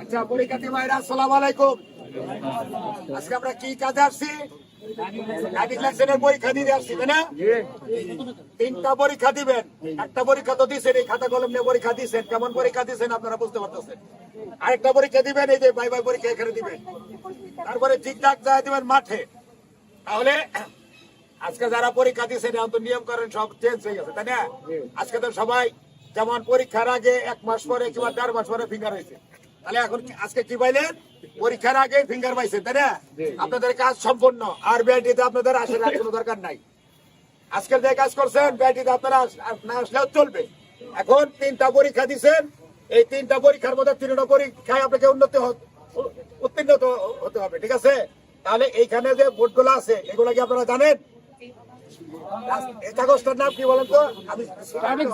আচ্ছা ভাইরা, আসসালামু আলাইকুম। আজকে আমরা কি কাজে আসছি? যে তারপরে ঠিকঠাক যায় দিবেন মাঠে। তাহলে, আজকে যারা পরীক্ষা দিচ্ছেন এখন তো নিয়ম করেন সব চেঞ্জ হয়ে গেছে, তাই না? আজকে তো সবাই যেমন পরীক্ষার আগে এক মাস পরে কিংবা দেড় মাস পরে ফিঙ্গার হয়েছে। তাহলে এখন আজকে কি পাইলেন? পরীক্ষার আগে ফিঙ্গার পাইছেন তাই না? আপনাদের কাজ সম্পূর্ণ আর বিআইটিতে আপনাদের আসার আর কোনো দরকার নাই। আজকের যে কাজ করছেন বিআইটিতে আপনারা না আসলেও চলবে। এখন তিনটা পরীক্ষা দিচ্ছেন এই তিনটা পরীক্ষার মধ্যে তিনটা পরীক্ষায় আপনাকে উন্নতি উত্তীর্ণ হতে হবে ঠিক আছে? তাহলে এইখানে যে বোর্ড বোর্ডগুলো আছে এগুলো কি আপনারা জানেন? এই কাগজটার নাম কি বলেন তো? আমি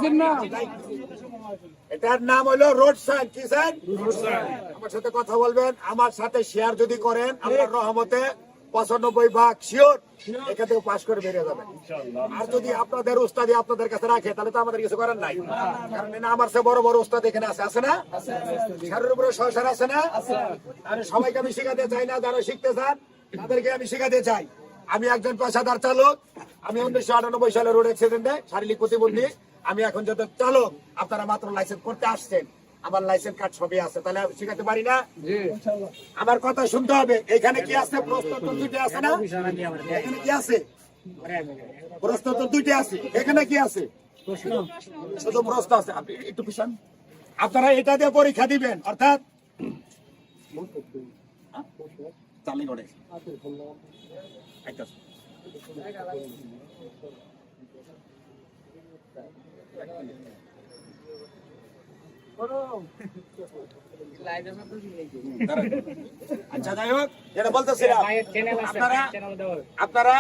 এটার নাম হলো রোড সাইন কি সাইন? আমার সাথে কথা বলবেন আমার সাথে শেয়ার যদি করেন আপনার রহমতে পঁচানব্বই ভাগ শিওর এখান থেকে পাশ করে বেরিয়ে যাবেন। আর যদি আপনাদের উস্তাদি আপনাদের কাছে রাখে তাহলে তো আমাদের কিছু করার নাই। কারণ আমার সে বড় বড় উস্তাদ এখানে আছে আছে না? সারের উপরে সংসার আছে না? আমি সবাইকে আমি শিখাতে চাই না যারা শিখতে চান তাদেরকে আমি শিখাতে চাই। আমি একজন পেশাদার চালক আমি উনিশশো আটানব্বই সালে রোড অ্যাক্সিডেন্টে শারীরিক প্রতিবন্ধী আমি এখন যত চালক আপনারা মাত্র লাইসেন্স করতে আসছেন। আমার লাইসেন্স কার্ড সবই আছে তাহলে শিখাতে পারি না? আমার কথা শুনতে হবে। এখানে কি আছে? প্রশ্ন তো আছে না? এখানে কি আছে? প্রশ্ন তো দুইটা আছে। এখানে কি আছে? শুধু প্রশ্ন আছে। একটু পিছন। আপনারা এটা দিয়ে পরীক্ষা দিবেন অর্থাৎ চালি করে। একটা আচ্ছা যাই হোক যেটা বলতেছিলাম আপনারা আপনারা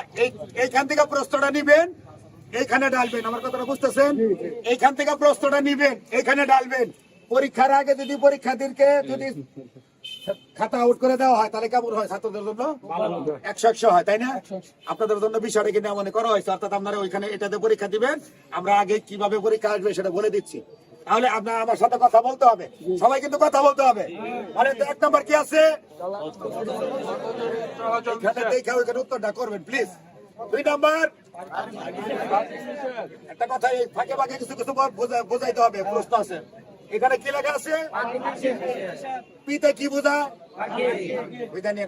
এইখান থেকে প্রশ্নটা নিবেন এইখানে ডালবেন আমার কথাটা বুঝতেছেন? এইখান থেকে প্রশ্নটা নিবেন এইখানে ডালবেন। পরীক্ষার আগে যদি পরীক্ষার্থীকে যদি খাতা আউট করে দেওয়া হয় তাহলে কেমন হয় ছাত্রদের জন্য? একশো একশো হয় তাই না? আপনাদের জন্য বিষয়টা কিন্তু মনে করা হয়েছে অর্থাৎ আপনারা ওইখানে এটাতে পরীক্ষা দিবেন আমরা আগে কীভাবে পরীক্ষা আসবে সেটা বলে দিচ্ছি। তাহলে আপনার আমার সাথে কথা বলতে হবে সবাই কিন্তু কথা বলতে হবে। মানে এক নম্বর কি আছে? ওইখানে উত্তরটা করবেন প্লিজ দুই নাম্বার। একটা কথা ফাঁকে ফাঁকে কিছু কিছু বোঝাইতে হবে প্রশ্ন আছে। এখানে কি লেখা আছে? পিতা কি বোঝা?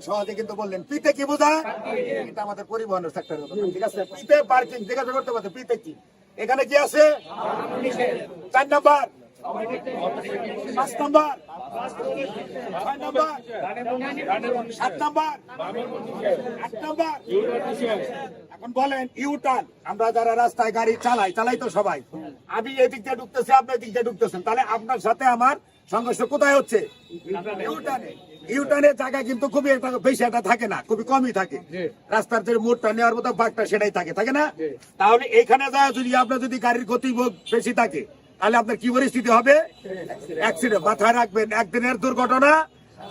সহজে কিন্তু বললেন, পিতা কি আমাদের পরিবহনের সেক্টর ঠিক আছে? পিতে পার্কিং পিতে কি? এখানে কি আছে? চার নাম্বার। পাঁচ নাম্বার ছয় নাম্বার সাত নাম্বার আট নাম্বার এখন বলেন ইউটার্ন আমরা যারা রাস্তায় গাড়ি চালাই চালাই তো সবাই। আমি এদিক দিয়ে ঢুকতেছি আপনি এদিক দিয়ে ঢুকতেছেন। তাহলে আপনার সাথে আমার সংঘর্ষ কোথায় হচ্ছে? ইউটার্নে ইউটার্নের জায়গা কিন্তু খুবই একটা বেশি একটা থাকে না খুবই কমই থাকে। রাস্তার যে মোড়টা নেওয়ার মতো ভাগটা সেটাই থাকে থাকে না? তাহলে এখানে যায় যদি আপনার যদি গাড়ির গতিবেগ বেশি থাকে তাহলে আপনার কি পরিস্থিতি হবে? অ্যাক্সিডেন্ট মাথায় রাখবেন। একদিনের দুর্ঘটনা,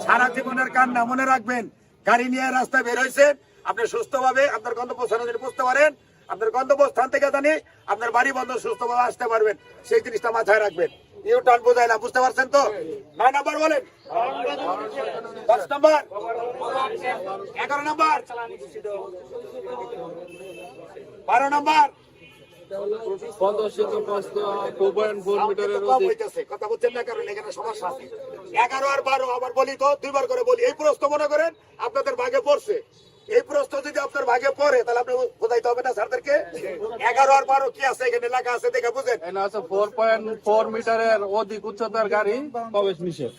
সারা জীবনের কান্না মনে রাখবেন। গাড়ি নিয়ে রাস্তায় বের হয়েছেন। আপনি সুস্থভাবে আপনার গন্তব্যস্থানে যদি বুঝতে পারেন, আপনার গন্তব্যস্থান থেকে জানি আপনার বাড়ি বন্ধ, সুস্থভাবে আসতে পারবেন। সেই জিনিসটা মাথায় রাখবেন। ইউ টার্ন না, বুঝতে পারছেন তো? নয় নাম্বার বলেন। দশ নাম্বার। এগারো নাম্বার। বারো নাম্বার। পঞ্চাশশত পাঁচশো টু পয়েন্ট ফোর মিটারের কম অধিক হইতেছে। কথা বলছেন না কারণ এখানে সমস্যা আছে এগারো আর বারো আবার বলি তো দুইবার করে বলি। এই প্রশ্ন মনে করেন আপনাদের ভাগে পড়ছে। এই প্রশ্ন যদি আপনার ভাগে পড়ে তাহলে আপনি বোঝাইতে হবে না স্যারদেরকে? এগারো আর বারো কি আছে এখানে? এলাকা আছে দেখে বুঝেন। আছে ফোর পয়েন্ট ফোর মিটারের অধিক উচ্চতার গাড়ি প্রবেশ নিষেধ।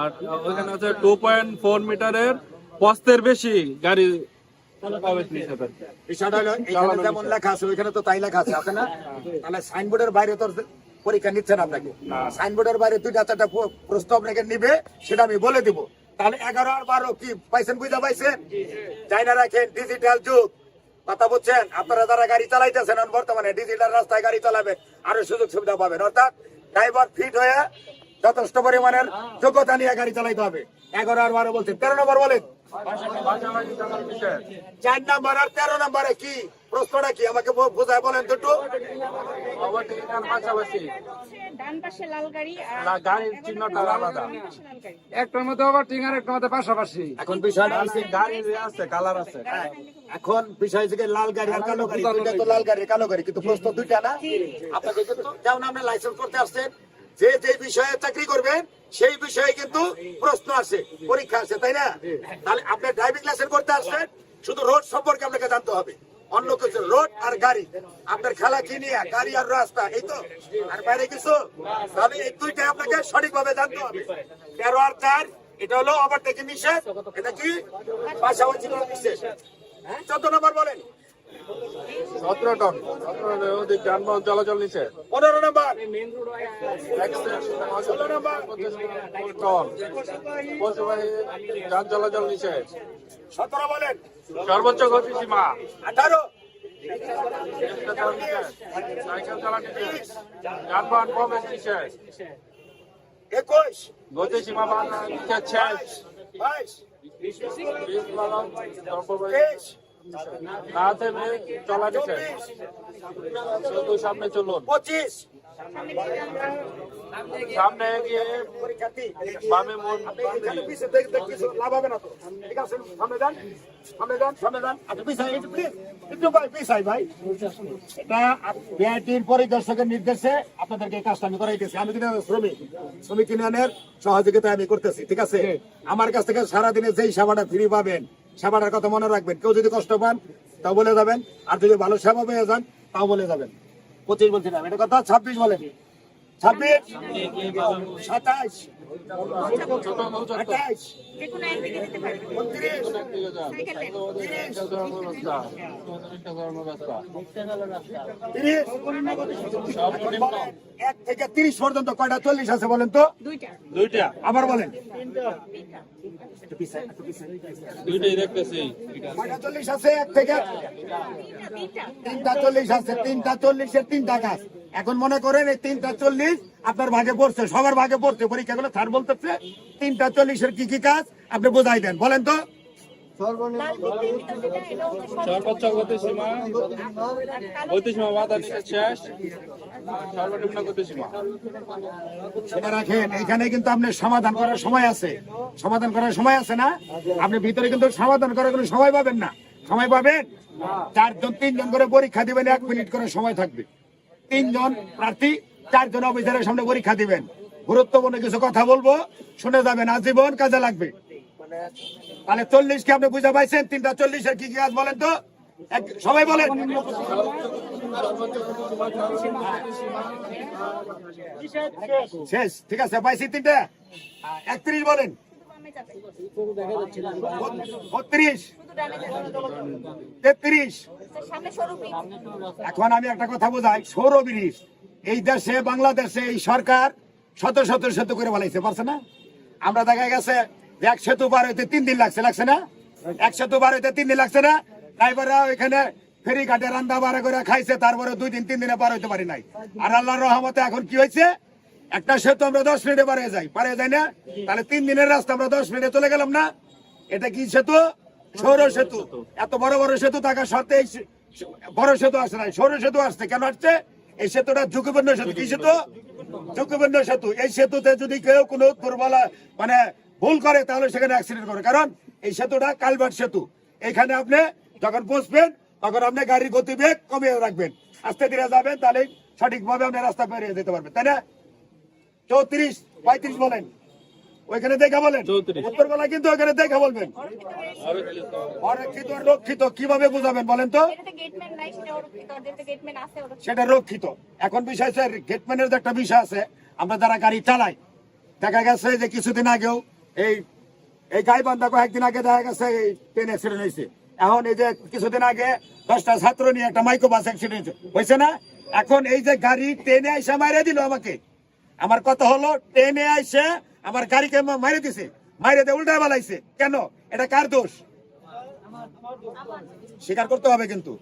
আর ওখানে আছে টু পয়েন্ট ফোর মিটারের পস্তের বেশি গাড়ি প্রবেশ নিষেধ আর কি। বিষয়টা হলো এখানে যেমন লেখা আছে ওইখানে তো তাই লেখা আছে আছে না? তাহলে সাইনবোর্ডের বাইরে তো পরীক্ষা নিচ্ছেন আপনাকে। সাইনবোর্ডের বাইরে দুইটা চারটা প্রশ্ন আপনাকে নিবে সেটা আমি বলে দিব। তাহলে এগারো আর বারো কি পাইছেন বুঝা পাইছেন? যাই রাখেন ডিজিটাল যুগ। কথা বলছেন আপনারা যারা গাড়ি চালাইতেছেন বর্তমানে ডিজিটাল রাস্তায় গাড়ি চালাবেন আরও সুযোগ সুবিধা পাবেন। অর্থাৎ ড্রাইভার ফিট হয়ে যথেষ্ট পরিমাণের যোগ্যতা নিয়ে গাড়ি চালাইতে হবে। এগারো আর বারো বলছেন তেরো নম্বর বলেন। চার নাম্বার আর তেরো নাম্বারে কি? প্রশ্নটা কি? আমাকে বোঝায় বলেন তো একটু। একটার মধ্যে একটার পাশাপাশি। এখন বিষয়টা গাড়ির ইয়ে আছে কালার আছে। এখন বিষয় হচ্ছে কি লাল গাড়ি আর কালো গাড়ি। দুইটা তো লাল গাড়ি কালো গাড়ি কিন্তু প্রশ্ন দুইটা না? আপনাকে কিন্তু যেমন আপনি লাইসেন্স করতে আসছেন। যে যে বিষয়ে চাকরি করবেন সেই বিষয়ে কিন্তু প্রশ্ন আসে পরীক্ষা আসে তাই না? তাহলে আপনি ড্রাইভিং লাইসেন্স করতে আসছেন শুধু রোড সম্পর্কে আপনাকে জানতে হবে। অন্য কিছু রোড আর গাড়ি। আপনার খেলা কি নিয়ে, গাড়ি আর রাস্তা, এই তো? আর বাইরে কিছু? তাহলে এই দুইটা আপনাকে সঠিকভাবে জানতে হবে। তেরো আর চার, এটা হলো ওভারটেকিং নিষেধ এটা কি? পাশাপাশি নিষেধ চোদ্দ নম্বর বলেন। সতেরো টন। সতেরো যানবাহন চলাচল পনেরো নম্বর। টন। পশুবাহী যান চলাচল সতেরো বলেন। সর্বোচ্চ গতি সীমা। আঠারো। সাইকেল যানবাহন প্রবেশ নিষেধ একুশ। গতি সীমা শেষ বাইশ। বিশ দ্রব্যবাহী চলা সামনে চলুন। পঁচিশ। সামনে এগিয়ে পরীক্ষার্থী বামে মন আপনি এখানে পিছিয়ে দেখতে কিছু লাভ হবে না তো। ঠিক আছে সামনে যান সামনে যান সামনে যান। আপনি পিছাই একটু ভাই পিছাই ভাই। এটা বিআইটির পরিদর্শকের নির্দেশে আপনাদেরকে এই কাজটা আমি করাইতেছি। আমি কিন্তু শ্রমিক। শ্রমিক ইউনিয়নের সহযোগিতা আমি করতেছি ঠিক আছে? আমার কাছ থেকে সারাদিনে যেই সেবাটা ফ্রি পাবেন সেবাটার কথা মনে রাখবেন। কেউ যদি কষ্ট পান, তাও বলে যাবেন। আর যদি ভালো সেবা পেয়ে যান, তাও বলে যাবেন। পঁচিশ বলছিলাম। এটা কথা ছাব্বিশ বলেন। ছাব্বিশ? সাতাশ এক থেকে তিরিশ পর্যন্ত কয়টা চল্লিশ আছে বলেন তো দুইটা আবার বলেন কয়টা চল্লিশ আছে এক থেকে তিনটা চল্লিশ আছে তিনটা চল্লিশের তিনটা গাছ। এখন মনে করেন এই তিনটা চল্লিশ আপনার ভাগে পড়ছে সবার ভাগে পড়ছে পরীক্ষাগুলো স্যার বলতেছে তিনটা চল্লিশের কি কি কাজ? আপনি বোঝাই দেন বলেন তো। সর্বোচ্চ বাধা শেষ সর্বনিম্ন সেটা রাখেন এখানে কিন্তু আপনার সমাধান করার সময় আছে। সমাধান করার সময় আছে না? আপনি ভিতরে কিন্তু সমাধান করার কোনো সময় পাবেন না। সময় পাবেন? চারজন তিনজন করে পরীক্ষা দিবেন এক মিনিট করে সময় থাকবে। তিনজন প্রার্থী, চারজন অফিসারের সামনে পরীক্ষা দিবেন। গুরুত্বপূর্ণ কিছু কথা বলব, শুনে যাবেন, আজীবন কাজে লাগবে। তাহলে চল্লিশ কে আপনি বুঝে পাইছেন, তিনটা চল্লিশের কি কি কাজ বলেন তো? সবাই বলেন। শেষ, ঠিক আছে, পাইছি তিনটা। একত্রিশ বলেন। বত্রিশ। তেত্রিশ। ব্রিজ এখন আমি একটা কথা বোঝাই সৌর ব্রিজ এই দেশে বাংলাদেশে এই সরকার শত শত সেতু করে বলাইছে পারছে না? আমরা দেখা গেছে যে এক সেতু পার হইতে তিন দিন লাগছে লাগছে না? এক সেতু পার হইতে তিন দিন লাগছে না? ড্রাইভাররা ওইখানে ফেরি ঘাটে রান্না বাড়া করে খাইছে তারপরে দুই দিন তিন দিনে পার হইতে পারি নাই। আর আল্লাহর রহমতে এখন কি হয়েছে একটা সেতু আমরা দশ মিনিটে পারে যাই। পারে যাই না? তাহলে তিন দিনের রাস্তা আমরা দশ মিনিটে চলে গেলাম না? এটা কি সেতু? সৌর সেতু। এত বড় বড় সেতু থাকা সত্ত্বে বড় সেতু আসছে না সৌর সেতু আসছে। কেন আসছে? এই সেতুটা ঝুঁকিপূর্ণ সেতু। কি সেতু? ঝুঁকিপূর্ণ সেতু। এই সেতুতে যদি কেউ কোনো দুর্বল মানে ভুল করে, তাহলে সেখানে অ্যাক্সিডেন্ট করে। কারণ এই সেতুটা কালভার্ট সেতু। এখানে আপনি যখন পৌঁছবেন তখন আপনি গাড়ির গতিবেগ কমিয়ে রাখবেন। আস্তে ধীরে যাবেন তাহলে সঠিকভাবে আপনি রাস্তা পেরিয়ে যেতে পারবেন। তাই না? চৌত্রিশ, পঁয়ত্রিশ বলেন। ওইখানে দেখা বলেন। 34 উত্তরবেলা কিন্তু ওইখানে দেখা বলবেন। অরক্ষিত রক্ষিত কীভাবে বুঝাবেন বলেন তো? সেটা রক্ষিত। এখন বিষয় স্যার গেটম্যানের যে একটা বিষয় আছে আমরা যারা গাড়ি চালাই দেখা গেছে যে কিছুদিন আগেও এই এই গাইবান্ধা কয়েকদিন আগে দেখা গেছে এই ট্রেন অ্যাক্সিডেন্ট হয়েছে। এখন এই যে কিছুদিন আগে দশটা ছাত্র নিয়ে একটা মাইক্রো বাস অ্যাক্সিডেন্ট হয়েছে না? এখন এই যে গাড়ি ট্রেনে আইসা মাইরে দিল আমাকে। আমার কথা হলো ট্রেনে আইসে আমার গাড়িকে মাইরে দিছে। মাইরে দিয়ে উল্টা বালাইছে। কেন? এটা কার দোষ? স্বীকার করতে হবে কিন্তু।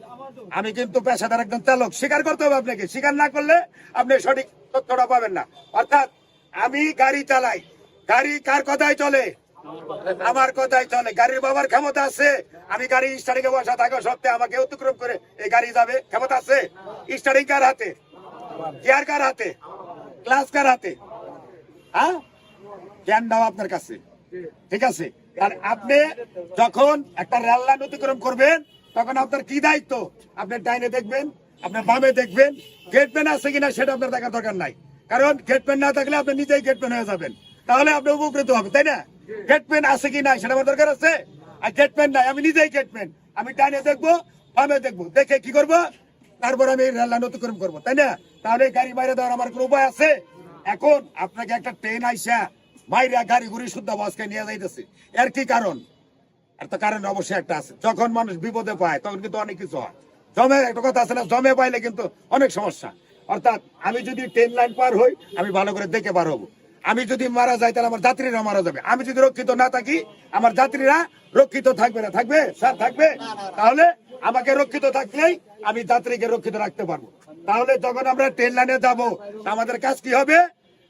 আমি কিন্তু পেশাদার একজন চালক। স্বীকার করতে হবে আপনাকে। স্বীকার না করলে আপনি সঠিক তথ্যটা পাবেন না। অর্থাৎ আমি গাড়ি চালাই। গাড়ি কার কথায় চলে? আমার কথাই চলে। গাড়ির বাবার ক্ষমতা আছে। আমি গাড়ি স্টারিংয়ে বসা থাকা সত্ত্বে আমাকে অতিক্রম করে এই গাড়ি যাবে। ক্ষমতা আছে? স্টারিং কার হাতে? গিয়ার কার হাতে? ক্লাস কার হাতে? হ্যাঁ? জ্ঞানটাও আপনার কাছে। ঠিক আছে? আর আপনি যখন একটা রেল লাইন অতিক্রম করবেন তখন আপনার কি দায়িত্ব? আপনি ডাইনে দেখবেন আপনার বামে দেখবেন গেটম্যান আছে কিনা সেটা আপনার দেখার দরকার নাই। কারণ গেটম্যান না থাকলে আপনি নিজেই গেটম্যান হয়ে যাবেন। তাহলে আপনি উপকৃত হবেন তাই না? গেটম্যান আছে কি না সেটা আমার দরকার আছে? আর গেটম্যান নাই আমি নিজেই গেটম্যান আমি ডাইনে দেখব বামে দেখব দেখে কি করব? তারপর আমি রেল লাইন অতিক্রম করব তাই না? তাহলে গাড়ি বাইরে দেওয়ার আমার কোনো উপায় আছে? এখন আপনাকে একটা ট্রেন আইসা মাইরা গাড়ি ঘুরি শুদ্ধ বাসকে নিয়ে যাইতেছে। এর কি কারণ? আর তো কারণ অবশ্যই একটা আছে। যখন মানুষ বিপদে পায়, তখন কিন্তু অনেক কিছু হয়। জমে, একটা কথা আছে না, জমে পাইলে কিন্তু অনেক সমস্যা। অর্থাৎ আমি যদি ট্রেন লাইন পার হই, আমি ভালো করে দেখে পার হব। আমি যদি মারা যাই, তাহলে আমার যাত্রীরা মারা যাবে। আমি যদি রক্ষিত না থাকি, আমার যাত্রীরা রক্ষিত থাকবে না। থাকবে? স্যার, থাকবে? তাহলে আমাকে রক্ষিত থাকলেই আমি যাত্রীকে রক্ষিত রাখতে পারব। তাহলে যখন আমরা ট্রেন লাইনে যাব আমাদের কাজ কি হবে?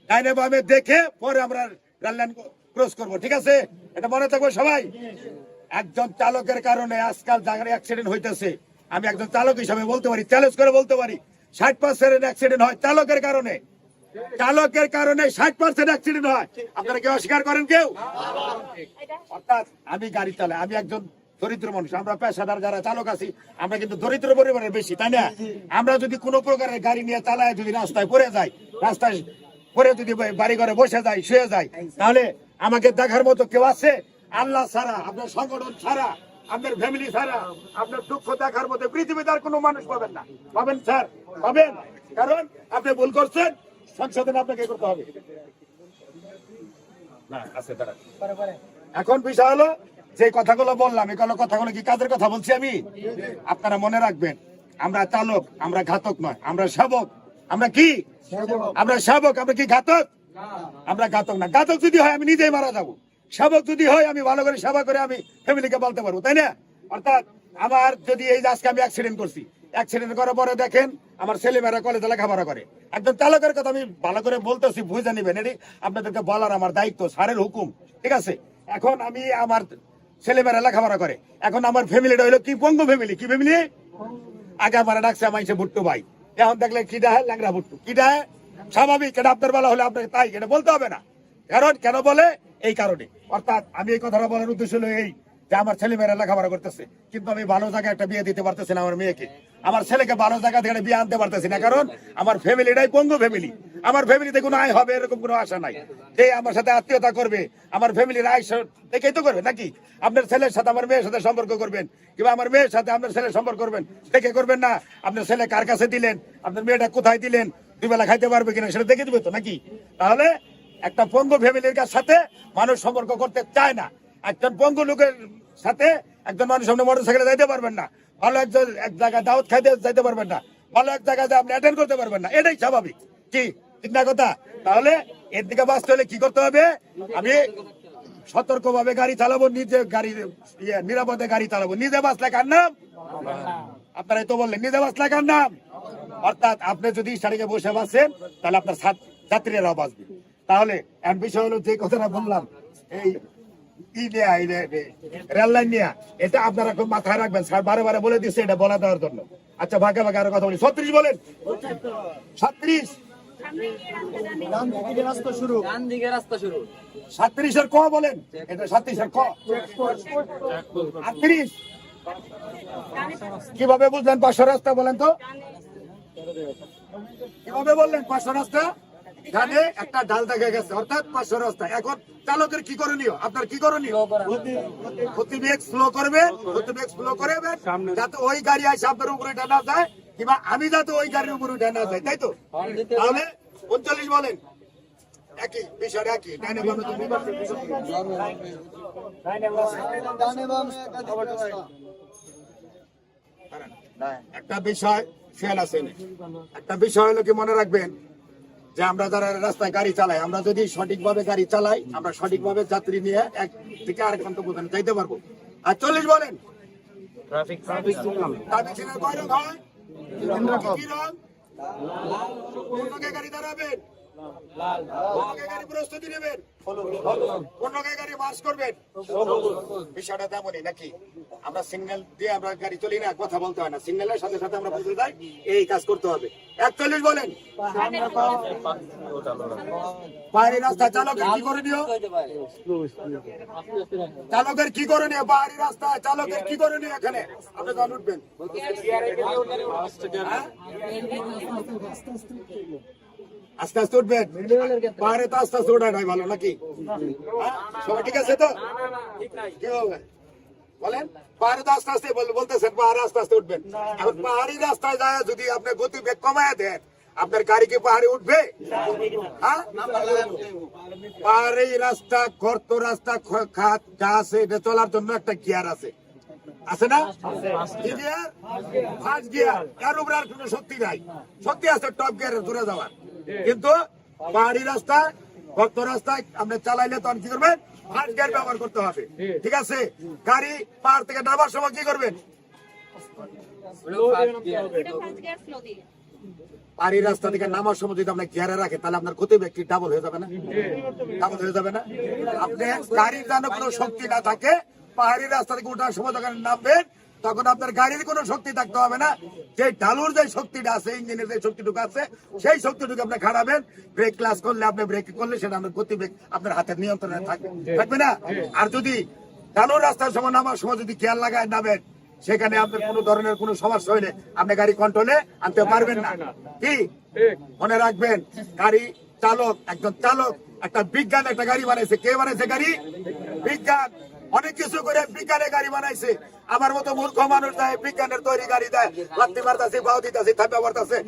ডাইনে বামে দেখে পরে আমরা রেল ক্রস করব, ঠিক আছে? এটা মনে থাকবে সবাই? একজন চালকের কারণে আজকাল জায়গায় অ্যাক্সিডেন্ট হইতেছে, আমি একজন চালক হিসাবে বলতে পারি চ্যালেঞ্জ করে বলতে পারি, ষাট পার্সেন্ট অ্যাক্সিডেন্ট হয় চালকের কারণে। চালকের কারণে ষাট পার্সেন্ট অ্যাক্সিডেন্ট হয়। আপনারা কেউ অস্বীকার করেন কেউ? অর্থাৎ আমি গাড়ি চালাই আমি একজন দরিদ্র মানুষ, আমরা পেশাদার যারা চালক আছি, আমরা কিন্তু দরিদ্র পরিবারের বেশি, তাই না? আমরা যদি কোনো প্রকারের গাড়ি নিয়ে চালায়, যদি রাস্তায় পড়ে যাই, রাস্তায় পরে যদি বাড়ি ঘরে বসে যাই শুয়ে যাই তাহলে আমাকে দেখার মতো কেউ আছে? আল্লাহ ছাড়া আপনার সংগঠন ছাড়া আপনার ফ্যামিলি ছাড়া আপনার দুঃখ দেখার মতো পৃথিবীতে আর কোনো মানুষ পাবেন না। পাবেন স্যার পাবেন। কারণ আপনি ভুল করছেন সংশোধন আপনাকে করতে হবে। না আছে দাঁড়ান। এখন বিষয় হলো যে কথাগুলো বললাম কোনো কথাগুলো কি কাদের কথা বলছি আমি? আপনারা মনে রাখবেন আমরা চালক আমরা ঘাতক নয় আমরা সেবক। আমরা কি? আমরা সেবক আমরা কি ঘাতক? আমরা ঘাতক না। ঘাতক যদি হয় আমি নিজেই মারা যাব। সেবক যদি হয় আমি ভালো করে সেবা করে আমি ফ্যামিলিকে বলতে পারব তাই না? অর্থাৎ আমার যদি এই আজকে আমি অ্যাক্সিডেন্ট করছি অ্যাক্সিডেন্ট করার পরে দেখেন আমার ছেলেমেয়েরা কলেজে লেখাপড়া করে। একজন চালকের কথা আমি ভালো করে বলতেছি বুঝে নিবেন। এটি আপনাদেরকে বলার আমার দায়িত্ব সারের হুকুম ঠিক আছে? এখন আমি আমার ছেলেমেয়েরা লেখাপড়া করে। এখন আমার ফ্যামিলিটা হইল কি? পঙ্গু ফ্যামিলি কি ফ্যামিলি আগে আমার ডাকছে আমার ভুট্টু ভাই। এখন দেখলে কি হ্যাঁ ল্যাংরা ভুট্টু। কি ডাহে স্বাভাবিক, এটা আপনার বেলা হলে আপনাকে তাই, এটা বলতে হবে না। কারণ কেন বলে? এই কারণে। অর্থাৎ আমি এই কথাটা বলার উদ্দেশ্য হলো এই যে আমার ছেলে মেয়েরা লেখাপড়া করতেছে, কিন্তু আমি ভালো জায়গায় একটা বিয়ে দিতে পারতেছি না আমার মেয়েকে। আমার ছেলেকে ভালো জায়গা থেকে বিয়ে আনতে পারতেছি না, কারণ আমার ফ্যামিলিটাই পঙ্গু ফ্যামিলি। আমার ফ্যামিলিতে কোনো আয় হবে এরকম কোনো আশা নাই। যে আমার সাথে আত্মীয়তা করবে? আমার ফ্যামিলির আয় দেখেই তো করবে নাকি? আপনার ছেলের সাথে আমার মেয়ের সাথে সম্পর্ক করবেন? কিংবা আমার মেয়ের সাথে আপনার ছেলের সম্পর্ক করবেন? দেখে করবেন না? আপনার ছেলে কার কাছে দিলেন? আপনার মেয়েটা কোথায় দিলেন? দুই বেলা খাইতে পারবে কিনা সেটা দেখে দিবে তো নাকি? তাহলে একটা পঙ্গু ফ্যামিলির সাথে মানুষ সম্পর্ক করতে চায় না। একজন পঙ্গু লোকের সাথে একজন মানুষ আপনি মোটর সাইকেলে যাইতে পারবেন না। ভালো এক জায়গায় দাওয়াত খাইতে যাইতে পারবেন না। ভালো এক জায়গায় আপনি অ্যাটেন্ড করতে পারবেন না। এটাই স্বাভাবিক। কি? ঠিক না কথা? তাহলে এর দিকে বাঁচতে হলে কি করতে হবে? আমি সতর্ক ভাবে গাড়ি চালাবো নিজে গাড়ি ইয়ে, নিরাপদে গাড়ি চালাবো। নিজে বাঁচলে কার নাম? আপনারাই তো বললেন নিজে বাঁচলে কার নাম? অর্থাৎ আপনি যদি স্টাডিকে বসে বাঁচেন তাহলে আপনার ছাত্র- ছাত্রীরাও বাঁচবে। তাহলে বিষয় হলো যে কথাটা বললাম এই এটা আপনারা খুব মাথায় রাখবেন। স্যার বারে বারে বলে দিচ্ছে এটা বলা দেওয়ার জন্য। আচ্ছা ভাগে ভাগে আরও কথা বলি। ছত্রিশ বলেন। সাত্রিশের ক এটা সাত্রিশের ক? আটত্রিশ। কীভাবে বুঝলেন পাঁচশো রাস্তা বলেন তো? কীভাবে বললেন পাঁচশো রাস্তা? এখানে একটা ডাল দেখা গেছে অর্থাৎ পাঁচশো রাস্তা। এখন চালকের কি করণীয়? আপনার কি করণীয়? গতিবেগ স্লো করবেন গতিবেগ স্লো করবেন যাতে ওই গাড়ি আসে আপনার উপরে উঠে না যায় কিংবা আমি যাতে ওই গাড়ির উপরে উঠে না যাই তাই তো? তাহলে উনচল্লিশ বলেন। একই বিষয়টা একই। ডাইনে বামে তো বিভাজন বিষয়। একটা বিষয় ফেল আছে একটা বিষয় হলো কি মনে রাখবেন? যে আমরা যারা রাস্তায় গাড়ি চালাই আমরা যদি সঠিকভাবে গাড়ি চালাই আমরা সঠিকভাবে যাত্রী নিয়ে এক থেকে আরেক প্রান্ত পর্যন্ত যাইতে পারব। আর চল্লিশ বলেন। Traffic signal. কয় রং হয়? গাড়ি দাঁড়াবেন কোন জায়গায় গাড়ি আমরা দিয়ে আমরা গাড়ি কথা বলতে হয় না। সাথে সাথে আমরা এই কাজ করতে হবে। বলেন। পাহাড়ি রাস্তা চালকের কি করে চালকের কি পাহাড়ি রাস্তা চালকের কি করে নিও এখানে? আপনি উঠবেন। হ্যাঁ? আস্তে আস্তে উঠবেন। পাহাড়ে তো আস্তে আস্তে ওঠা ভালো, নাকি? হ্যাঁ? সবাই ঠিক আছে তো? কি হবে বলেন, পাহাড়ে তো আস্তে আস্তে বলতেছেন, পাহাড়ে আস্তে আস্তে উঠবেন। এখন পাহাড়ি রাস্তায় যায়, যদি আপনি গতি বেগ কমায় দেন, আপনার গাড়ি কি পাহাড়ে উঠবে? হ্যাঁ? পাহাড়ি রাস্তা, গর্ত রাস্তা খাত, যা আছে, এটা চলার জন্য একটা গিয়ার আছে। আছে না? গিয়ার? First gear. এর উপরে আর কোনো শক্তি নাই। শক্তি আছে, টপ গিয়ারে দূরে যাওয়ার। কিন্তু পাহাড়ি রাস্তা গর্ত রাস্তায় আপনি চালাইলে তখন কি করবেন? ফার্স্ট গিয়ার ব্যবহার করতে হবে। ঠিক আছে? গাড়ি পাহাড় থেকে নামার সময় কি করবেন? পাহাড়ি রাস্তা থেকে নামার সময় যদি আপনার গিয়ারে রাখে তাহলে আপনার ক্ষতি ব্যক্তি ডাবল হয়ে যাবে না? ডাবল হয়ে যাবে না? আপনি গাড়ির যেন কোনো শক্তি না থাকে পাহাড়ি রাস্তা থেকে ওঠার সময় যখন নামবেন তখন আপনার গাড়ির কোনো শক্তি থাকতে হবে না। যে ঢালুর যে শক্তিটা আছে ইঞ্জিনের যে শক্তিটুকু আছে সেই শক্তিটুকু আপনি খাড়াবেন। ব্রেক ক্লাস করলে আপনি ব্রেক করলে সেটা আপনার গতি বেগ আপনার হাতের নিয়ন্ত্রণে থাকবে। থাকবে না? আর যদি ঢালুর রাস্তার সময় নামার সময় যদি খেয়াল লাগায় নামেন সেখানে আপনার কোনো ধরনের কোনো সমস্যা হইলে আপনি গাড়ি কন্ট্রোলে আনতে পারবেন না কি? মনে রাখবেন গাড়ি চালক একজন চালক একটা বিজ্ঞান একটা গাড়ি বানাইছে। কে বানাইছে গাড়ি? বিজ্ঞান। অনেক কিছু করে বিজ্ঞানে গাড়ি বানাইছে। আমার মতো মূর্খ মানুষ দেয় বিজ্ঞানের তৈরি গাড়ি দেয়। লাত্তি মারতাছে, বাউ দিতেছে থাপা মারতাছে,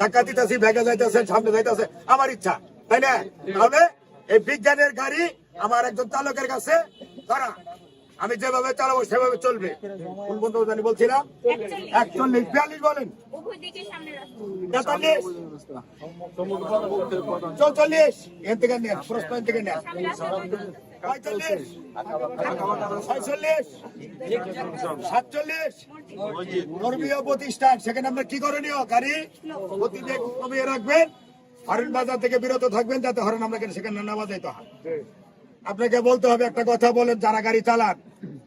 ধাক্কা দিতেছি, ভেগে যাইতেছে, সামনে যাইতেছে। আমার ইচ্ছা, তাই না? তাহলে এই বিজ্ঞানের গাড়ি আমার একজন চালকের কাছে, ধরা। আমি যেভাবে চালাবো, সেভাবে চলবে। জানি বলছিলাম, একচল্লিশ, বিয়াল্লিশ বলেন। চৌচল্লিশ। এন থেকে নেন প্রশ্ন এন থেকে নেন। সাতচল্লিশ। ধর্মীয় প্রতিষ্ঠান, সেখানে আমরা কি করণীয়? গাড়ি গতিবেগ কমিয়ে রাখবেন। হরেন বাজার থেকে বিরত থাকবেন, যাতে হরেন আমরা সেখানে না বাজাইতে হয়। আপনাকে বলতে হবে একটা কথা বলেন যারা গাড়ি চালান।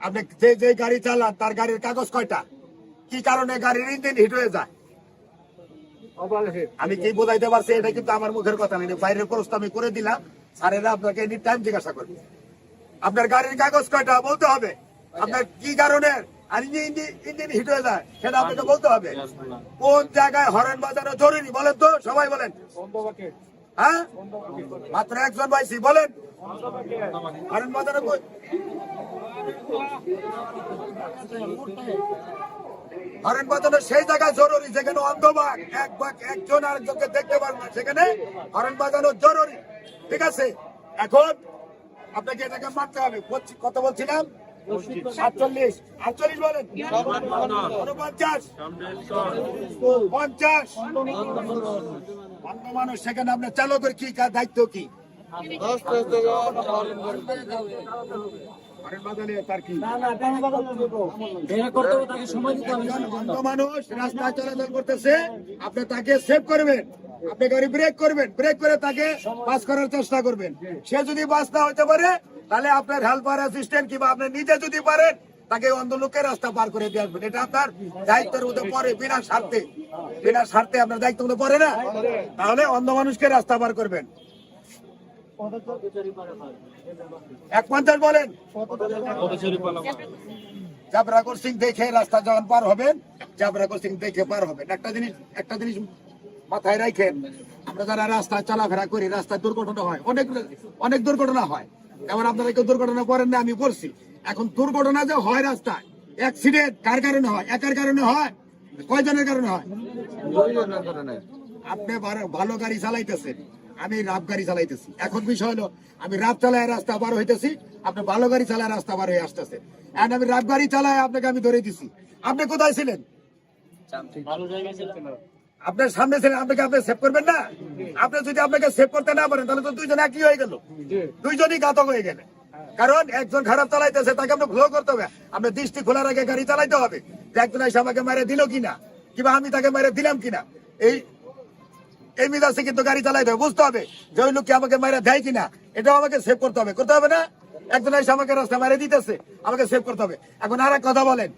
আপনি যে যে গাড়ি চালান তার গাড়ির কাগজ কয়টা? কি কারণে গাড়ির ইঞ্জিন হিট হয়ে যায়? আমি কি বোঝাইতে পারছি? এটা কিন্তু আমার মুখের কথা নেই বাইরের খরচ আমি করে দিলাম। স্যারেরা আপনাকে এনি টাইম জিজ্ঞাসা করবে। আপনার গাড়ির কাগজ কয়টা বলতে হবে? আপনার কি কারণে? আর ইঞ্জিন ইঞ্জিন হিট হয়ে যায়। সেটা আপনাকে বলতে হবে। কোন জায়গায় হরেন বাজানো জরুরি বলেন তো? সবাই বলেন। হ্যাঁ? মাত্র একজন পাইছি বলেন। হরেন বাজানো কই? হরেন বাজানো সেই জায়গা জরুরি যেখানে অন্ধবাগ এক বাঘ একজন আরেকজনকে দেখতে পারবে না সেখানে হরেন বাজানো জরুরি। ঠিক আছে? এখন আপনাকে এটাকে মানতে হবে। কত বলছিলাম? সাতচল্লিশ। আটচল্লিশ বলেন। উনপঞ্চাশ পঞ্চাশ। মানুষ সেখানে আপনার চালকের কি কার দায়িত্ব কি? হরেন বাজালে তার কি? অন্ধ মানুষ রাস্তা চলাচল করতেছে আপনি তাকে সেভ করবেন। আপনি গাড়ি ব্রেক করবেন। ব্রেক করে তাকে পাস করার চেষ্টা করবেন। সে যদি পাস না হতে পারে তাহলে আপনার হেল্পার অ্যাসিস্ট্যান্ট কিংবা আপনি নিজে যদি পারেন তাকে অন্ধ লোকের রাস্তা পার করে দিয়ে আসবেন। এটা আপনার দায়িত্বের মধ্যে পড়ে, বিনা স্বার্থে। বিনা স্বার্থে আপনার দায়িত্ব মধ্যে পড়ে না? তাহলে অন্ধ মানুষকে রাস্তা পার করবেন। এক পঞ্চাশ বলেন। ক্রসিং দেখে রাস্তা যখন পার হবেন ক্রসিং দেখে পার হবেন। একটা জিনিস একটা জিনিস মাথায় রাখেন, আমরা যারা রাস্তায় চলাফেরা করি রাস্তায় দুর্ঘটনা হয়, অনেক অনেক দুর্ঘটনা হয়। যেমন আপনারা কেউ দুর্ঘটনা করেন না, আমি করছি এখন দুর্ঘটনা যে হয় রাস্তায় অ্যাক্সিডেন্ট কার কারণে হয় একার কারণে হয় কয়জনের কারণে হয়? আপনি ভালো- গাড়ি চালাইতেছেন আমি রাব গাড়ি চালাইতেছি। এখন বিষয় হলো আমি রাব চালায় রাস্তা পার হইতেছি আপনি ভালো গাড়ি চালায় রাস্তা পার হয়ে আসতেছে এখন আমি রাব গাড়ি চালায় আপনাকে আমি ধরে দিছি। আপনি কোথায় ছিলেন? আপনার সামনে ছিলেন আপনাকে আপনি সেভ করবেন না? আপনি যদি আপনাকে সেভ করতে না পারেন তাহলে তো দুইজন একই হয়ে গেল। দুইজনই ঘাতক হয়ে গেলে কারণ একজন খারাপ চালাইতেছে, তাকে আপনি ফ্লো করতে হবে। আপনার দৃষ্টি খোলার আগে গাড়ি চালাইতে হবে। যে একজন এসে আমাকে মেরে দিল কিনা, কিংবা আমি তাকে মেরে দিলাম কিনা, এই এই মিজাজে কিন্তু গাড়ি চালাইতে হবে, বুঝতে হবে যে ওই লোককে আমাকে মারা দেয় কিনা। এটাও আমাকে সেভ করতে হবে। করতে হবে না? একজন এসে আমাকে রাস্তা মারে দিতেছে, আমাকে সেভ করতে হবে। এখন আর কথা বলেন,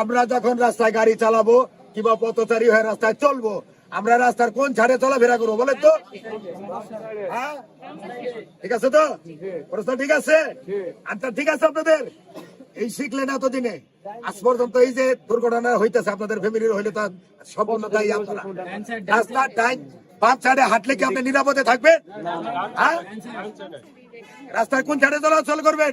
আমরা যখন রাস্তায় গাড়ি চালাবো, কিংবা পথচারী হয়ে রাস্তায় চলবো আমরা রাস্তার কোন ছাড়ে চলাফেরা করব, বলেন তো? হ্যাঁ? ঠিক আছে তো? প্রশ্ন ঠিক আছে? আচ্ছা ঠিক আছে আপনাদের? এই শিখলেন এতদিনে। আজ পর্যন্ত এই যে দুর্ঘটনা হইতেছে আপনাদের ফ্যামিলির হইলে তার সম্পূর্ণ আপনারা। রাস্তার টাইম পাঁচ সাইডে হাঁটলে কি আপনি নিরাপদে থাকবেন? হ্যাঁ? রাস্তার কোন ছাড়ে চলাচল করবেন?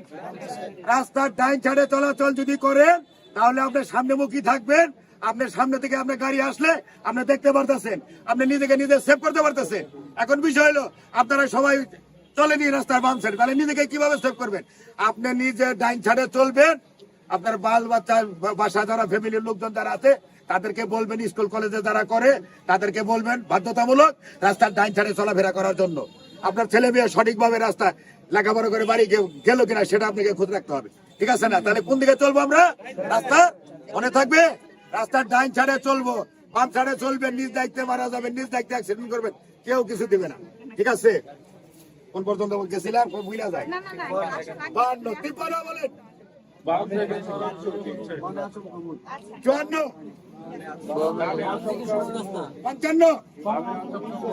রাস্তার ডাইন ছাড়ে চলাচল যদি করেন, তাহলে আপনি সামনেমুখী থাকবেন। আপনার সামনে থেকে আপনার গাড়ি আসলে আপনি দেখতে পারতেছেন, আপনি নিজেকে নিজে সেভ করতে পারতেছেন। এখন বিষয় হলো, আপনারা সবাই চলেনি রাস্তার বাম সাইড তাহলে নিজেকে কীভাবে সেভ করবেন? আপনি নিজে ডাইন ছাড়ে চলবেন, আপনার বাল বাচ্চা বাসা যারা ফ্যামিলির লোকজন যারা আছে, তাদেরকে বলবেন স্কুল কলেজে যারা করে, তাদেরকে বলবেন বাধ্যতামূলক রাস্তার ডাইন ছাড়ে চলাফেরা করার জন্য। আপনার ছেলে মেয়ে সঠিকভাবে রাস্তা লেখাপড়া করে বাড়ি গেল কিনা সেটা আপনাকে খোঁজ রাখতে হবে। ঠিক আছে না? তাহলে কোন দিকে চলবো আমরা? রাস্তা? মনে থাকবে? রাস্তার ডাইন ছাড়ে চলবো বাম ছাড়ে চলবেন নিজ দায়িত্বে মারা যাবেন নিজ দায়িত্বে অ্যাক্সিডেন্ট করবেন কেউ কিছু দিবে না। ঠিক আছে? কোন পর্যন্ত গেছিলাম বুঝা যায়। বান্ন তিপ্পান্ন বলেন। চুয়ান্ন। পঞ্চান্ন।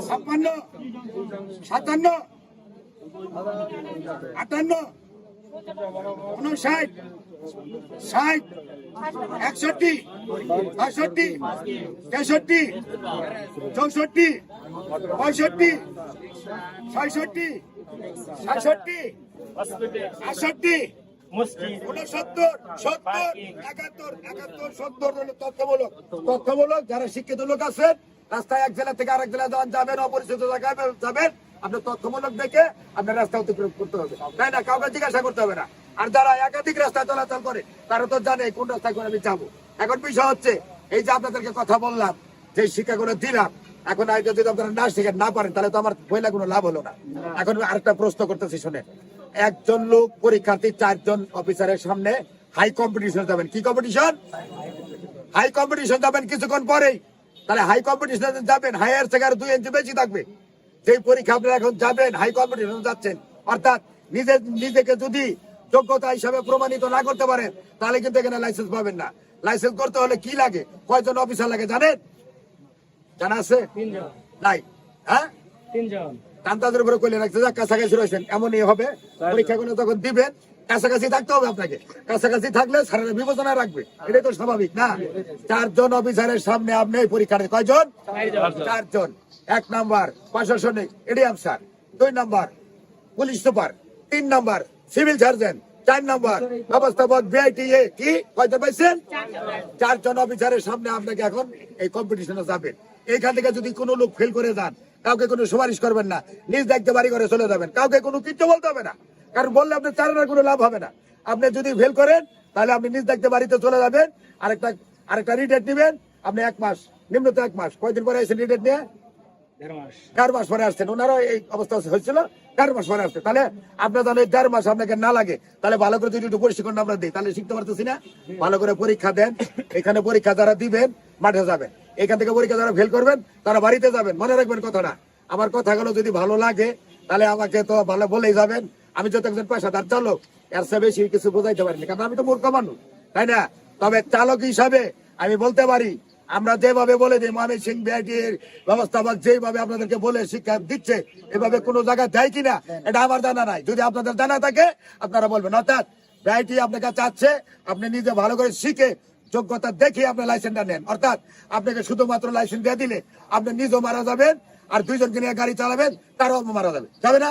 ছাপ্পান্ন। সাতান্ন। আটান্ন। উনষাট, ষাট একষট্টি, বাষট্টি, তেষট্টি, চৌষট্টি, পঁয়ষট্টি, ছয়ষট্টি, সাতষট্টি, আটষট্টি, উনসত্তর, সত্তর, একাত্তর একাত্তর, সত্তর তথ্যমূলক। তথ্যমূলক, যারা শিক্ষিত লোক আছেন, রাস্তায় এক জেলা থেকে আরেক জেলা যখন যাবেন, অপরিচিত জায়গায় যাবেন আপনার তথ্যমূলক দেখে আপনার রাস্তা অতিক্রম করতে হবে। তাই না? কাউকে জিজ্ঞাসা করতে হবে না। আর যারা একাধিক রাস্তা চলাচল করে, তারা তো জানে কোন রাস্তায় করে আমি যাব। এখন বিষয় হচ্ছে, এই যে আপনাদেরকে কথা বললাম, যে শিক্ষাগুলো দিলাম, এখন আগে যদি আপনারা না শিখেন, না পারেন, তাহলে তো আমার বইলা কোনো লাভ হলো না। এখন আরেকটা প্রশ্ন করতেছি শুনে একজন লোক, পরীক্ষার্থী, চারজন অফিসারের সামনে হাই কম্পিটিশন যাবেন। কি কম্পিটিশন হাই কম্পিটিশন যাবেন কিছুক্ষণ পরেই। তাহলে হাই কম্পিটিশন যাবেন হায়ার থেকে আর দুই ইঞ্চি বেশি থাকবে। যেই পরীক্ষা আপনারা এখন যাবেন হাই কম্পিটিশন যাচ্ছেন অর্থাৎ নিজে নিজেকে যদি যোগ্যতা হিসাবে প্রমাণিত না করতে পারেন তাহলে কিন্তু এখানে লাইসেন্স পাবেন না। লাইসেন্স করতে হলে কি লাগে? কয়জন অফিসার লাগে জানেন? জানা আছে? নাই। হ্যাঁ? তিনজন। কান্তাদের উপরে কইলে রাখতে যা কাছাকাছি রয়েছেন। এমনই হবে। তখন দিবেন কাছাকাছি থাকতে হবে আপনাকে। কাছাকাছি থাকলে স্যারেরা বিবেচনা রাখবে। এটাই তো স্বাভাবিক না? চারজন অফিসারের সামনে আপনি পরীক্ষা। কয়জন? চারজন। এক নাম্বার প্রশাসনিক এডিএম স্যার, দুই নাম্বার পুলিশ সুপার, তিন নাম্বার সিভিল সার্জন, চার নাম্বার ব্যবস্থাপক বিআইটিএ কি? কয়জন পাইছেন? চারজন অফিসারের সামনে আপনাকে এখন এই কম্পিটিশনে যাবেন এইখান থেকে যদি কোনো লোক ফেল করে যান, কাউকে কোনো সুপারিশ করবেন না, নিজ দায়িত্বে বাড়ি করে চলে যাবেন। কাউকে কোনো কিচ্ছু বলতে হবে না। কারণ বললে আপনার চালানোর কোনো লাভ হবে না। আপনি যদি ফেল করেন, তাহলে আপনি নিজ দায়িত্বে বাড়িতে চলে যাবেন। আরেকটা আরেকটা রিটেট নেবেন। আপনি এক মাস নিম্নত এক মাস। কয়দিন পরে এসে রিটেট নিয়ে দেড় মাস। পরে আসছেন। এই অবস্থা হয়েছিল চার মাস পরে আসছে। তাহলে আপনার এই চার মাস আপনাকে না লাগে। তাহলে ভালো করে যদি একটু প্রশিক্ষণ আমরা দিই, তাহলে শিখতে পারতেছি না। ভালো করে পরীক্ষা দেন। এখানে পরীক্ষা যারা দিবেন, মাঠে যাবেন। এখান থেকে পরীক্ষা যারা ফেল করবেন, তারা বাড়িতে যাবেন। মনে রাখবেন কথাটা। আমার কথাগুলো যদি ভালো লাগে, তাহলে আমাকে তো ভালো বলেই যাবেন। আমি যত একজন পেশাদার চালক, এর চেয়ে বেশি কিছু বোঝাইতে পারিনি। কারণ আমি তো মূর্খ মানুষ, তাই না? তবে চালক হিসাবে আমি বলতে পারি আমরা যেভাবে বলে দিই মহাবীর সিং বিআইটির ব্যবস্থাপক যেভাবে আপনাদেরকে বলে শিক্ষা দিচ্ছে, এভাবে কোনো জায়গায় দেয় কিনা, এটা আমার জানা নাই। যদি আপনাদের জানা থাকে, আপনারা বলবেন। অর্থাৎ বিআইটি আপনাকে চাচ্ছে, আপনি নিজে ভালো করে শিখে, যোগ্যতা দেখে আপনি লাইসেন্সটা নেন। অর্থাৎ, আপনাকে শুধুমাত্র লাইসেন্স দিয়ে দিলে আপনি নিজেও মারা যাবেন, আর দুইজনকে নিয়ে গাড়ি চালাবেন, তারাও মারা যাবে। যাবে না?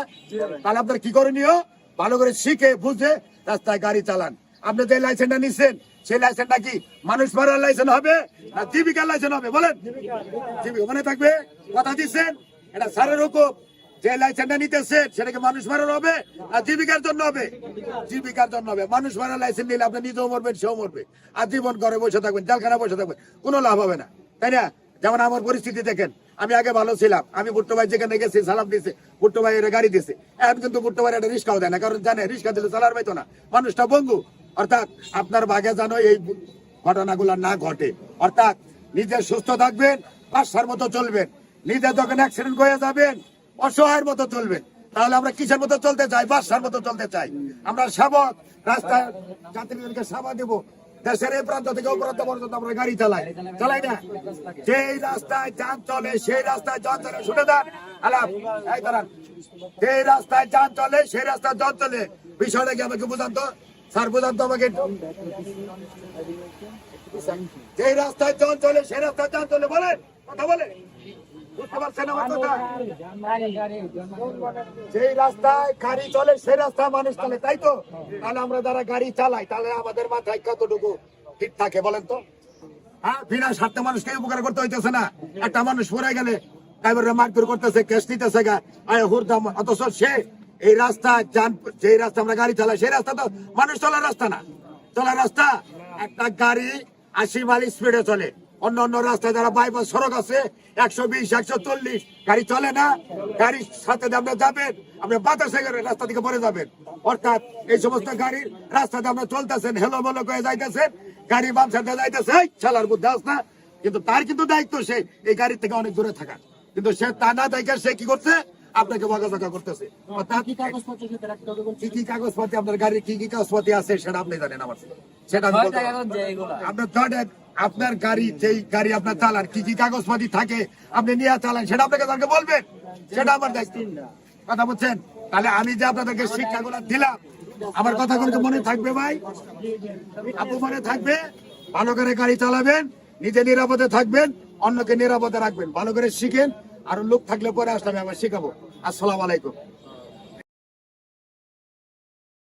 তাহলে আপনার কি করণীয়? ভালো করে শিখে, বুঝে রাস্তায় গাড়ি চালান। আপনি যে লাইসেন্সটা নিচ্ছেন সেই লাইসেন্সটা কি মানুষ মারার লাইসেন্স হবে না জীবিকার লাইসেন্স হবে? বলেন। জীবিকা মনে থাকবে? কথা দিচ্ছেন? এটা স্যারের হুকুম। যে লাইসেন্সটা নিতেছে সেটাকে মানুষ মারার হবে আর জীবিকার জন্য হবে? জীবিকার জন্য হবে। মানুষ মারার লাইসেন্স নিলে আপনি নিজেও মরবেন, সেও মরবে। আর জীবন ঘরে বসে থাকবেন জেলখানা বসে থাকবেন, কোনো লাভ হবে না। তাই না? যেমন আমার পরিস্থিতি দেখেন, আমি আগে ভালো ছিলাম। আমি ভুট্টো ভাই যেখানে গেছি, সালাম দিছে, ভুট্টো ভাই গাড়ি দিছে। এখন কিন্তু ভুট্টো ভাই একটা রিস্কাও দেয় না, কারণ জানে রিস্কা দিলে চালার পাইতো না। মানুষটা বঙ্গু। অর্থাৎ আপনার ভাগে যেন এই ঘটনাগুলো না ঘটে। অর্থাৎ নিজে সুস্থ থাকবেন, বাসার মতো চলবেন। নিজে যখন অ্যাক্সিডেন্ট হয়ে যাবেন, অসহায়ের মতো চলবেন। তাহলে আমরা কিসের মতো চলতে চাই? বাদশার মতো চলতে চাই। আমরা সেবক, রাস্তায় যাত্রীদেরকে সেবা দেব। দেশের এই প্রান্ত থেকে ও পর্যন্ত আমরা গাড়ি চালাই। চালাই না। যেই রাস্তায় যান চলে, সেই রাস্তায় যান চলে। শুনে দেন আলাপ। এই দাঁড়ান। যেই রাস্তায় যান চলে, সেই রাস্তায় যান চলে। বিষয়টা কি আমাকে বুঝান তো? রাস্তায় চলে রাস্তায় চলে বলে, কথা বলে। যেই রাস্তায় গাড়ি চলে রাস্তায় মানুষ চলে, তাই তো? তাহলে আমরা যারা গাড়ি চালাই, তাহলে আমাদের মাথায় কতটুকু ঠিক থাকে বলেন তো? হ্যাঁ বিনা স্বার্থে মানুষকে উপকার করতে হইতেছে না। একটা মানুষ পড়ে গেলে ড্রাইভাররা মারপিট করতেছে কেস নিতেছে গা। আয় হুরদাম অথচ সে এই রাস্তা যান যে রাস্তা আমরা গাড়ি চালাই, সেই রাস্তা তো মানুষ চলার রাস্তা না। চলার রাস্তা, একটা গাড়ি আশি মাইল স্পিডে চলে। অন্য অন্য রাস্তায় যারা বাইপাস সড়ক আছে, একশো বিশ, একশো চল্লিশ, গাড়ি চলে না। গাড়ির সাথে দিয়ে আপনি যাবেন আপনি বাতাসে রাস্তা থেকে পরে যাবেন। অর্থাৎ এই সমস্ত গাড়ির রাস্তাতে আমরা চলতেছেন, হেলো বলো করে যাইতেছেন, গাড়ি বাম সাথে যাইতেছে চালার বুদ্ধি আস না? কিন্তু তার কিন্তু দায়িত্ব সে, এই গাড়ির থেকে অনেক দূরে থাকা কিন্তু সে তা না দেখে সে কি করছে? আপনাকে বকাঝকা করতেছে। কি কি কাগজপাতি আপনার গাড়ির কি কি কাগজপাতি আছে সেটা আপনি জানেন আমার সেটা আমি। আপনার ধরেন আপনার গাড়ি যেই গাড়ি আপনার চালান কি কি কাগজপাতি থাকে আপনি নিয়ে চালান সেটা আপনাকে তাকে বলবেন। সেটা আমার দায়িত্ব। কথা বলছেন? তাহলে আমি যে আপনাদেরকে শিক্ষাগুলো দিলাম আমার কথাগুলো কি মনে থাকবে ভাই? আপু মনে থাকবে? ভালো করে গাড়ি চালাবেন নিজে নিরাপদে থাকবেন অন্যকে নিরাপদে রাখবেন। ভালো করে শিখেন আর লোক থাকলে পরে আসলে আমি আবার শেখাবো। আসসালাম আলাইকুম।